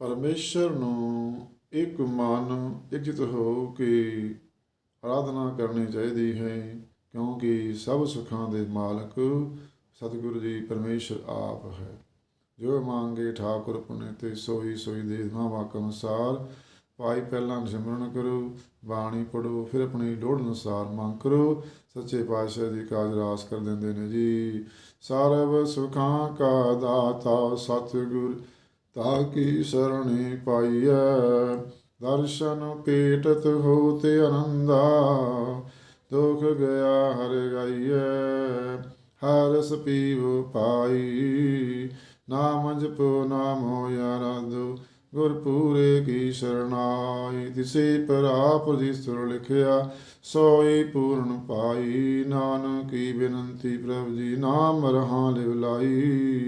ਪਰਮੇਸ਼ਰ ਨੂੰ ਇੱਕ ਮਨ ਇਕਜਿਤ ਹੋ ਕੇ ਆਰਾਧਨਾ ਕਰਨੀ ਚਾਹੀਦੀ ਹੈ, ਕਿਉਂਕਿ ਸਭ ਸੁੱਖਾਂ ਦੇ ਮਾਲਕ ਸਤਿਗੁਰੂ ਜੀ ਪਰਮੇਸ਼ਰ ਆਪ ਹੈ। ਜੋ ਮੰਗੇ ਠਾਕੁਰ ਪੁਨੇ ਤੇ ਸੋਈ ਸੋਈ ਦੇ ਨਾਮਕ ਅਨੁਸਾਰ ਭਾਈ ਪਹਿਲਾਂ ਸਿਮਰਨ ਕਰੋ, ਬਾਣੀ ਪੜੋ ਫਿਰ ਆਪਣੀ ਲੋੜ ਅਨੁਸਾਰ ਮੰਗ ਕਰੋ, ਸੱਚੇ ਪਾਤਸ਼ਾਹ ਦੀ ਕਾਜ ਰਾਸ ਕਰ ਦਿੰਦੇ ਨੇ ਜੀ। ਸਰਬ ਸੁਖਾਂ ਕਾ ਦਾਤਾ ਸਤਿਗੁਰ ਤਾ ਕੀ ਸਰਣੀ ਪਾਈਐ? ਦਰਸ਼ਨ ਪੇਟਤ ਹੋ ਤੇ ਅਨੰਦਾ ਦੁਖ ਗਿਆ ਹਰ ਗਾਈਐ। ਹਰਸ ਪੀਵ ਪਾਈ, ਨਾਮ ਜਪੋ ਨਾਮ ਹੋਇਆ ਰਾਧੋ ਗੁਰ ਪੂਰੇ ਕੀ ਸਰਣਾਈ। ਤਿਸੇ ਪਰਾਪ ਜੀ ਸੁਰ ਲਿਖਿਆ, ਸੋਈ ਪੂਰਨ ਪਾਈ। ਨਾਨਕੀ ਕੀ ਪ੍ਰਭ ਜੀ, ਨਾਮ ਰਹਾ ਲਿਵ ਲਾਈ।